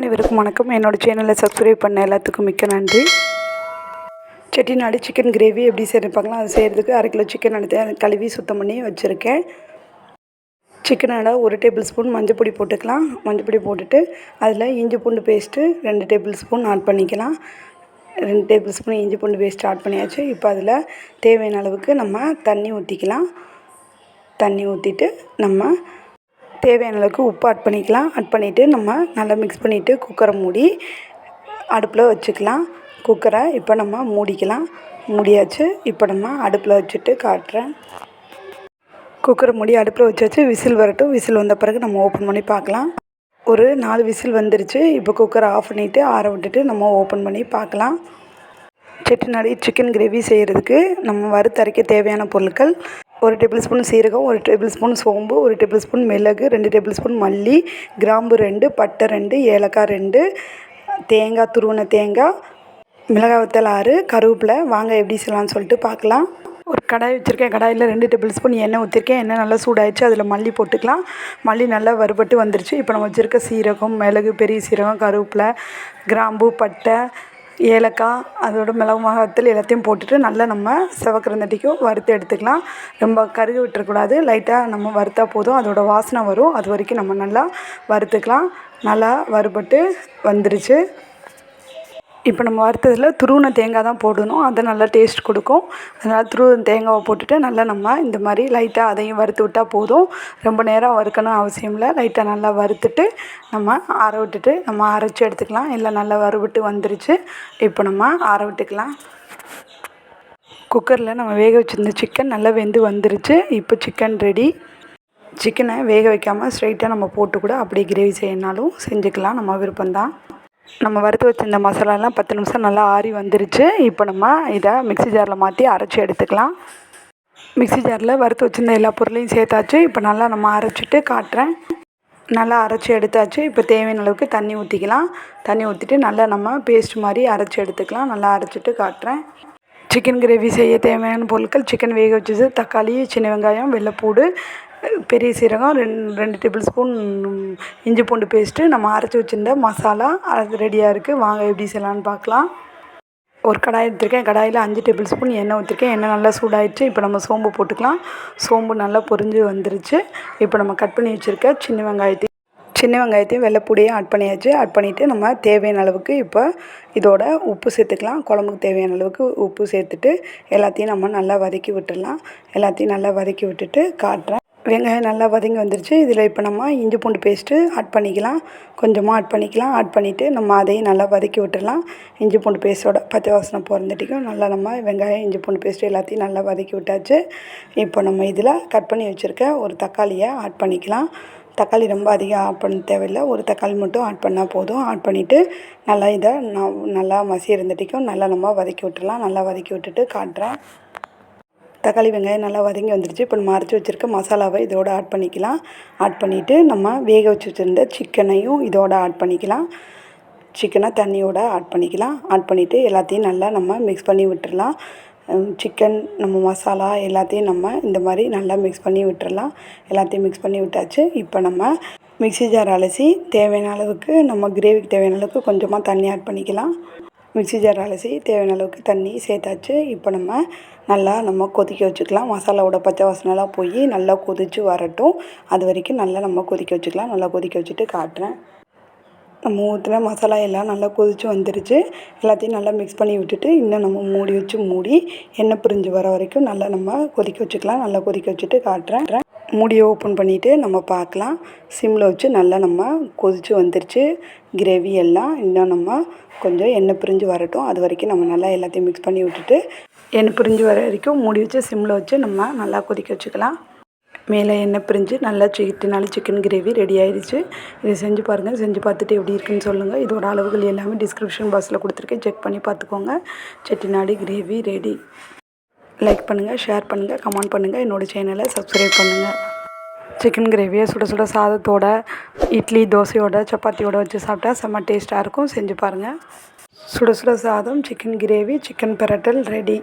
அனைவருக்கும் வணக்கம். என்னோடய சேனலை சப்ஸ்கிரைப் பண்ண எல்லாத்துக்கும் மிக்க நன்றி. செட்டிநாடு சிக்கன் கிரேவி எப்படி செய்யப்பாங்களோ அது செய்கிறதுக்கு அரை கிலோ சிக்கன் எடுத்து கழுவி சுத்தம் பண்ணி வச்சுருக்கேன். சிக்கனோட ஒரு டேபிள் ஸ்பூன் மஞ்சள் பொடி போட்டுக்கலாம். மஞ்சள் பொடி போட்டுட்டு அதில் இஞ்சி பூண்டு பேஸ்ட்டு ரெண்டு டேபிள் ஸ்பூன் ஆட் பண்ணிக்கலாம். ரெண்டு டேபிள் ஸ்பூன் இஞ்சி பூண்டு பேஸ்ட் ஆட் பண்ணியாச்சு. இப்போ அதில் தேவையான அளவுக்கு நம்ம தண்ணி ஊற்றிக்கலாம் தண்ணி ஊற்றிட்டு நம்ம தேவையான அளவுக்கு உப்பு ஆட் பண்ணிக்கலாம். ஆட் பண்ணிவிட்டு நம்ம நல்லா மிக்ஸ் பண்ணிவிட்டு குக்கரை மூடி அடுப்பில் வச்சுக்கலாம். குக்கரை இப்போ நம்ம மூடிக்கலாம். மூடியாச்சு. இப்போ நம்ம அடுப்பில் வச்சுட்டு காட்டுறேன். குக்கரை மூடி அடுப்பில் வச்சாச்சு. விசில் வரட்டும். விசில் வந்த பிறகு நம்ம ஓப்பன் பண்ணி பார்க்கலாம். ஒரு நாலு விசில் வந்துருச்சு. இப்போ குக்கரை ஆஃப் பண்ணிவிட்டு ஆற விட்டுட்டு நம்ம ஓப்பன் பண்ணி பார்க்கலாம். செட்டிநாடு சிக்கன் கிரேவி செய்கிறதுக்கு நம்ம வறுத்தரைக்க தேவையான பொருட்கள் ஒரு டேபிள் ஸ்பூன் சீரகம் ஒரு டேபிள் ஸ்பூன் சோம்பு ஒரு டேபிள் ஸ்பூன் மிளகு ரெண்டு டேபிள் ஸ்பூன் மல்லி கிராம்பு ரெண்டு பட்டை ரெண்டு ஏலக்காய் ரெண்டு தேங்காய் துருவின தேங்காய் மிளகாய் வத்தல் ஆறு கருவேப்பிலை. வாங்க எப்படி செய்யலாம்னு சொல்லிட்டு பார்க்கலாம். ஒரு கடாய் வச்சுருக்கேன். கடாயில் ரெண்டு டேபிள் ஸ்பூன் எண்ணெய் ஊற்றிருக்கேன் எண்ணெய் நல்லா சூடாயிடுச்சு. அதில் மல்லி போட்டுக்கலாம். மல்லி நல்லா வறுபட்டு வந்துருச்சு. இப்போ நம்ம வச்சுருக்க சீரகம் மிளகு பெரிய சீரகம் கருவேப்பிலை கிராம்பு பட்டை ஏலக்காய் அதோட மிளகு மிளகாத்தூள் எல்லாத்தையும் போட்டுட்டு நல்லா நம்ம சிவக்கிறந்தட்டிக்கும் வறுத்து எடுத்துக்கலாம். ரொம்ப கருக விட்டுறக்கூடாது. லைட்டாக நம்ம வறுத்தா போதும். அதோட வாசனை வரும். அது வரைக்கும் நம்ம நல்லா வறுத்துக்கலாம். நல்லா வறுபட்டு வந்துருச்சு. இப்போ நம்ம வறுத்ததில் துருவின தேங்காய் தான் போடணும். அது நல்லா டேஸ்ட் கொடுக்கும். அதனால் துருவின தேங்காவை போட்டுட்டு நல்லா நம்ம இந்த மாதிரி லைட்டாக அதையும் வறுத்து விட்டால் போதும். ரொம்ப நேரம் வறுக்கணும் அவசியம் இல்லை. லைட்டாக நல்லா வறுத்துட்டு நம்ம ஆற விட்டுட்டு நம்ம அரைச்சி எடுத்துக்கலாம். இல்லை நல்லா வறுவிட்டு வந்துருச்சு. இப்போ நம்ம ஆற விட்டுக்கலாம். குக்கரில் நம்ம வேக வச்சுருந்த சிக்கன் நல்லா வெந்து வந்துருச்சு. இப்போ சிக்கன் ரெடி சிக்கனை வேக வைக்காமல் ஸ்ட்ரைட்டாக நம்ம போட்டு கூட அப்படியே கிரேவி செய்யணுனாலும் செஞ்சுக்கலாம். நம்ம விருப்பம்தான். நம்ம வறுத்து வச்சிருந்த மசாலாலாம் பத்து நிமிஷம் நல்லா ஆறி வந்துருச்சு. இப்போ நம்ம இதை மிக்ஸி ஜாரில் மாற்றி அரைச்சி எடுத்துக்கலாம். மிக்ஸி ஜாரில் வறுத்து வச்சிருந்த எல்லா பொருளையும் சேர்த்தாச்சு. இப்போ நல்லா நம்ம அரைச்சிட்டு காட்டுறேன். நல்லா அரைச்சி எடுத்தாச்சு. இப்போ தேவையான அளவுக்கு தண்ணி ஊற்றிக்கலாம் தண்ணி ஊற்றிட்டு நல்லா நம்ம பேஸ்ட் மாதிரி அரைச்சி எடுத்துக்கலாம். நல்லா அரைச்சிட்டு காட்டுறேன். சிக்கன் கிரேவி செய்ய தேவையான பொருட்கள் சிக்கன் வேக வச்சது தக்காளி சின்ன வெங்காயம் வெள்ளைப்பூடு பெரிய சீரகம் ரெண் ரெண்டு டேபிள் ஸ்பூன் இஞ்சி பூண்டு பேஸ்ட்டு நம்ம அரைச்சி வச்சுருந்த மசாலா அது ரெடியாக இருக்குது வாங்க எப்படி செய்யலான்னு பார்க்கலாம். ஒரு கடாய் எடுத்திருக்கேன். கடாயில் அஞ்சு டேபிள் ஸ்பூன் எண்ணெய் ஊற்றிருக்கேன் எண்ணெய் நல்லா சூடாயிடுச்சு. இப்போ நம்ம சோம்பு போட்டுக்கலாம். சோம்பு நல்லா பொரிஞ்சு வந்துருச்சு. இப்போ நம்ம கட் பண்ணி வச்சுருக்க சின்ன வெங்காயத்தை சின்ன வெங்காயத்தையும் வெள்ளைப்பூடியும் ஆட் பண்ணியாச்சு. ஆட் பண்ணிவிட்டு நம்ம தேவையான அளவுக்கு இப்போ இதோட உப்பு சேர்த்துக்கலாம். குழம்புக்கு தேவையான அளவுக்கு உப்பு சேர்த்துட்டு எல்லாத்தையும் நம்ம நல்லா வதக்கி விட்டுடலாம். எல்லாத்தையும் நல்லா வதக்கி விட்டுட்டு காட்டுறேன். வெங்காயம் நல்லா வதங்கி வந்துருச்சு. இதில் இப்போ நம்ம இஞ்சி பூண்டு பேஸ்ட்டு ஆட் பண்ணிக்கலாம். கொஞ்சமாக ஆட் பண்ணிக்கலாம். ஆட் பண்ணிவிட்டு நம்ம அதையும் நல்லா வதக்கி விட்டுடலாம். இஞ்சி பூண்டு பேஸ்ட்டோட பச்சை வாசனை பிறந்துட்டிக்கும் நல்லா நம்ம வெங்காயம் இஞ்சி பூண்டு பேஸ்ட்டு எல்லாத்தையும் நல்லா வதக்கி விட்டாச்சு. இப்போ நம்ம இதில் கட் பண்ணி வச்சுருக்க ஒரு தக்காளியை ஆட் பண்ணிக்கலாம். தக்காளி ரொம்ப அதிகம் ஆட் பண்ண தேவையில்லை. ஒரு தக்காளி மட்டும் ஆட் பண்ணால் போதும். ஆட் பண்ணிவிட்டு நல்லா இதை நான் நல்லா மசி இருந்துட்டிக்கும் நல்லா நம்ம வதக்கி விட்டுடலாம். நல்லா வதக்கி விட்டுட்டு காட்டுறேன். தக்காளி வெங்காயம் நல்லா வதங்கி வந்துடுச்சு இப்போ நம்ம அரைச்சி வச்சுருக்க மசாலாவை இதோட ஆட் பண்ணிக்கலாம். ஆட் பண்ணிவிட்டு நம்ம வேக வச்சு வச்சுருந்த சிக்கனையும் இதோட ஆட் பண்ணிக்கலாம். சிக்கனை தண்ணியோட ஆட் பண்ணிக்கலாம். ஆட் பண்ணிவிட்டு எல்லாத்தையும் நல்லா நம்ம மிக்ஸ் பண்ணி விட்டுடலாம். சிக்கன் நம்ம மசாலா எல்லாத்தையும் நம்ம இந்த மாதிரி நல்லா மிக்ஸ் பண்ணி விட்டுறலாம். எல்லாத்தையும் மிக்ஸ் பண்ணி விட்டாச்சு. இப்போ நம்ம மிக்ஸி ஜார் அலசி தேவையான அளவுக்கு நம்ம கிரேவிக்கு தேவையான அளவுக்கு கொஞ்சமாக தண்ணி ஆட் பண்ணிக்கலாம். மிக்ஸி ஜார் அலசி தேவையான அளவுக்கு தண்ணி சேர்த்தாச்சு. இப்போ நம்ம நல்லா நம்ம கொதிக்க வச்சுக்கலாம். மசாலாவோட பச்சை வாசனைலாம் போய் நல்லா கொதித்து வரட்டும். அது வரைக்கும் நல்லா நம்ம கொதிக்க வச்சுக்கலாம். நல்லா கொதிக்க வச்சுட்டு காட்டுறேன். நம்ம ஊற்றின மசாலா எல்லாம் நல்லா கொதித்து வந்துருச்சு. எல்லாத்தையும் நல்லா மிக்ஸ் பண்ணி விட்டுட்டு இன்னும் நம்ம மூடி வச்சு மூடி எண்ணெய் பிரிஞ்சு வர வரைக்கும் நல்லா நம்ம கொதிக்க வச்சுக்கலாம். நல்லா கொதிக்க வச்சுட்டு காட்டுறேன். மூடியை ஓப்பன் பண்ணிவிட்டு நம்ம பார்க்கலாம். சிம்மில் வச்சு நல்லா நம்ம கொதித்து வந்துருச்சு. கிரேவி எல்லாம் இன்னும் நம்ம கொஞ்சம் எண்ணெய் பிரிஞ்சு வரட்டும். அது வரைக்கும் நம்ம நல்லா எல்லாத்தையும் மிக்ஸ் பண்ணி விட்டுட்டு எண்ணெய் பிரிஞ்சு வர வரைக்கும் மூடி வச்சு சிம்மில் வச்சு நம்ம நல்லா கொதிக்க வச்சுக்கலாம். மேலே எண்ணெய் பிரிஞ்சு நல்லா சிக்கனாலி சிக்கன் கிரேவி ரெடி ஆயிடுச்சு. இதை செஞ்சு பாருங்கள் செஞ்சு பார்த்துட்டு எப்படி இருக்குன்னு சொல்லுங்கள் இதோட அளவுகள் எல்லாமே டிஸ்கிரிப்ஷன் பாக்ஸில் கொடுத்துருக்கேன். செக் பண்ணி பார்த்துக்கோங்க. செட்டிநாடு கிரேவி ரெடி லைக் பண்ணுங்கள் ஷேர் பண்ணுங்கள் கமெண்ட் பண்ணுங்கள் என்னோடய சேனலை சப்ஸ்கிரைப் பண்ணுங்கள் சிக்கன் கிரேவியை சுட சுட சாதத்தோட இட்லி தோசையோட சப்பாத்தியோட வச்சு சாப்பிட்டா செம்ம டேஸ்ட்டாக இருக்கும். செஞ்சு பாருங்கள் சுட சுட சாதம் சிக்கன் கிரேவி சிக்கன் பிரட்டல் ரெடி